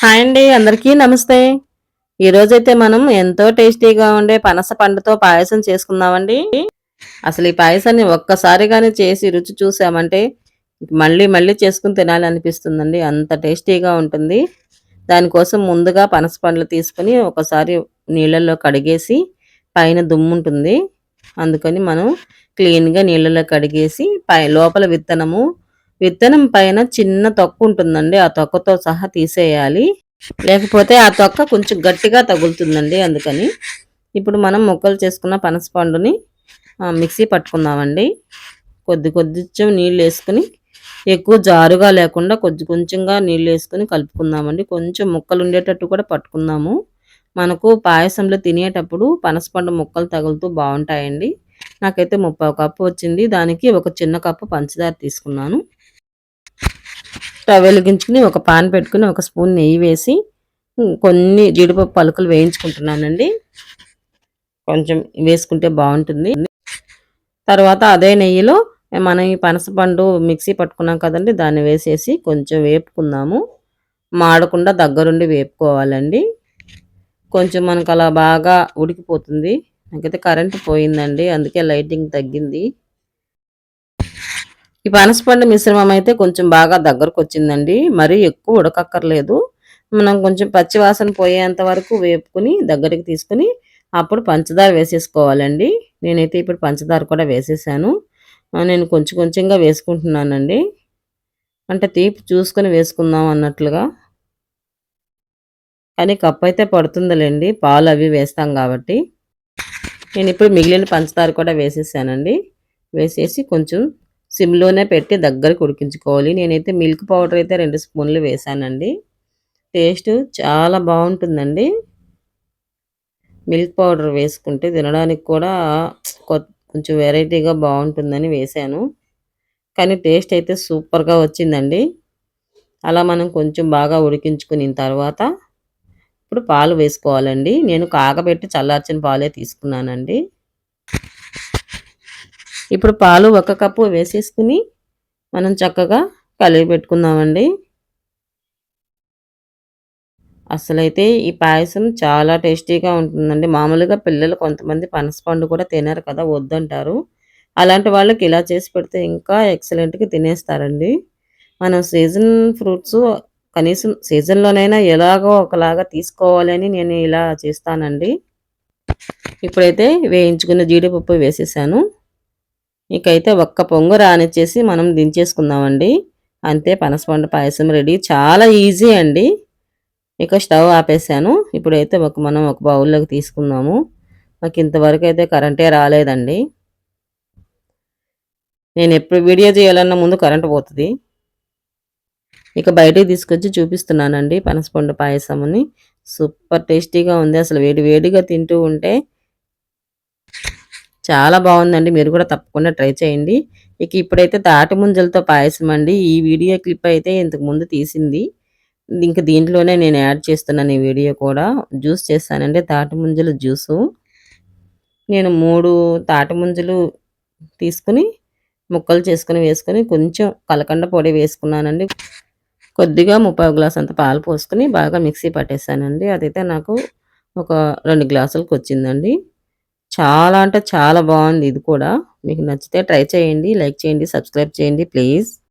Hi అండి అందరికీ నమస్తే. ఈరోజైతే మనం ఎంతో టేస్టీగా ఉండే పనస పండుతో పాయసం చేసుకుందామండి. అసలు ఈ పాయసాన్ని ఒక్కసారిగానే చేసి రుచి చూసామంటే మళ్ళీ మళ్ళీ చేసుకుని తినాలి అనిపిస్తుందండి అంత టేస్టీగా ఉంటుంది. దానికోసం ముందుగా పనస పండ్లు తీసుకుని ఒకసారి నీళ్ళల్లో కడిగేసి పైన దుమ్ము ఉంటుంది అందుకని మనం క్లీన్గా నీళ్ళలో కడిగేసి పై లోపల విత్తనము విత్తనం పైన చిన్న తొక్క ఉంటుందండి. ఆ తొక్కతో సహా తీసేయాలి. లేకపోతే ఆ తొక్క కొంచెం గట్టిగా తగులుతుందండి అందుకని. ఇప్పుడు మనం ముక్కలు చేసుకున్న పనసపండుని మిక్సీ పట్టుకుందామండి. కొద్ది కొద్దిగా నీళ్ళు వేసుకుని ఎక్కువ జారుగా లేకుండా కొద్ది కొంచెంగా నీళ్ళు వేసుకుని కలుపుకుందామండి. కొంచెం ముక్కలు ఉండేటట్టు కూడా పట్టుకుందాము. మనకు పాయసంలో తినేటప్పుడు పనసపండు ముక్కలు తగులుతూ బాగుంటాయండి. నాకైతే ముప్పై కప్పు వచ్చింది. దానికి ఒక చిన్న కప్పు పంచదార తీసుకున్నాను. స్టవ్ వెలిగించుకుని ఒక పాన్ పెట్టుకుని ఒక స్పూన్ నెయ్యి వేసి కొన్ని జీడిపప్పు పలుకులు వేయించుకుంటున్నానండి. కొంచెం వేసుకుంటే బాగుంటుంది. తర్వాత అదే నెయ్యిలో మనం ఈ పనసపండు మిక్సీ పట్టుకున్నాం కదండి దాన్ని వేసేసి కొంచెం వేపుకుందాము. మాడకుండా దగ్గరుండి వేపుకోవాలండి. కొంచెం మనకు అలా బాగా ఉడికిపోతుంది. నాకైతే కరెంటు పోయిందండి అందుకే లైటింగ్ తగ్గింది. ఈ పనసపండు మిశ్రమం అయితే కొంచెం బాగా దగ్గరకు వచ్చిందండి మరీ ఎక్కువ ఉడకక్కర్లేదు. మనం కొంచెం పచ్చివాసన పోయేంత వరకు వేపుకుని దగ్గరికి తీసుకుని అప్పుడు పంచదార వేసేసుకోవాలండి. నేనైతే ఇప్పుడు పంచదార కూడా వేసేసాను. నేను కొంచెం కొంచెంగా వేసుకుంటున్నానండి. అంటే తీపి చూసుకొని వేసుకుందాం అన్నట్లుగా. కానీ కప్పు అయితే పడుతుందిలేండి. పాలు అవి వేస్తాం కాబట్టి. నేను ఇప్పుడు మిగిలిన పంచదార కూడా వేసేసానండి. వేసేసి కొంచెం సిమ్లోనే పెట్టి దగ్గరకు ఉడికించుకోవాలి. నేనైతే మిల్క్ పౌడర్ అయితే రెండు స్పూన్లు వేసానండి టేస్ట్ చాలా బాగుంటుందండి. మిల్క్ పౌడర్ వేసుకుంటే తినడానికి కూడా కొంచెం వెరైటీగా బాగుంటుందని వేసాను కానీ టేస్ట్ అయితే సూపర్గా వచ్చిందండి. అలా మనం కొంచెం బాగా ఉడికించుకున్న తర్వాత ఇప్పుడు పాలు వేసుకోవాలండి. నేను కాగబెట్టి చల్లార్చిన పాలే తీసుకున్నానండి. ఇప్పుడు పాలు ఒక కప్పు వేసేసుకుని మనం చక్కగా కలిపి పెట్టుకుందామండి. అసలైతే ఈ పాయసం చాలా టేస్టీగా ఉంటుందండి. మామూలుగా పిల్లలు కొంతమంది పనసపండు కూడా తినరు కదా వద్దంటారు. అలాంటి వాళ్ళకి ఇలా చేసి పెడితే ఇంకా ఎక్సలెంట్గా తినేస్తారండి. మనం సీజన్ ఫ్రూట్స్ కనీసం సీజన్లోనైనా ఎలాగో ఒకలాగా తీసుకోవాలని నేను ఇలా చేస్తానండి. ఇప్పుడైతే వేయించుకున్న జీడిపప్పు వేసేసాను. ఇకైతే ఒక్క పొంగు రానిచ్చేసి మనం దించేసుకుందామండి. అంతే పనసపండు పాయసం రెడీ. చాలా ఈజీ అండి. ఇక స్టవ్ ఆపేసాను. ఇప్పుడైతే ఒక మనం ఒక బౌల్లోకి తీసుకుందాము. మాకు ఇంతవరకు అయితే కరెంటే రాలేదండి. నేను ఎప్పుడు వీడియో చేయాలన్నా ముందు కరెంట్ పోతుంది. ఇక బయటికి తీసుకొచ్చి చూపిస్తున్నానండి పనసపండు పాయసముని. సూపర్ టేస్టీగా ఉంది. అసలు వేడి వేడిగా తింటూ ఉంటే చాలా బాగుందండి. మీరు కూడా తప్పకుండా ట్రై చేయండి. ఇక ఇప్పుడైతే తాటి ముంజలతో పాయసం అండి. ఈ వీడియో క్లిప్ అయితే ఇంతకు ముందు తీసింది. ఇంక దీంట్లోనే నేను యాడ్ చేస్తున్నాను ఈ వీడియో కూడా. జ్యూస్ చేస్తానండి తాటి ముంజలు జ్యూసు. నేను మూడు తాటి ముంజలు తీసుకుని ముక్కలు చేసుకుని వేసుకొని కొంచెం కలకండ పొడి వేసుకున్నానండి. కొద్దిగా ముప్పై గ్లాస్ అంత పాలు పోసుకొని బాగా మిక్సీ పట్టేసానండి. అదైతే నాకు ఒక రెండు గ్లాసులకు వచ్చిందండి చాలా అంటే చాలా బాగుంది ఇది కూడా. మీకు నచ్చితే ట్రై చేయండి లైక్ చేయండి సబ్స్క్రైబ్ చేయండి ప్లీజ్.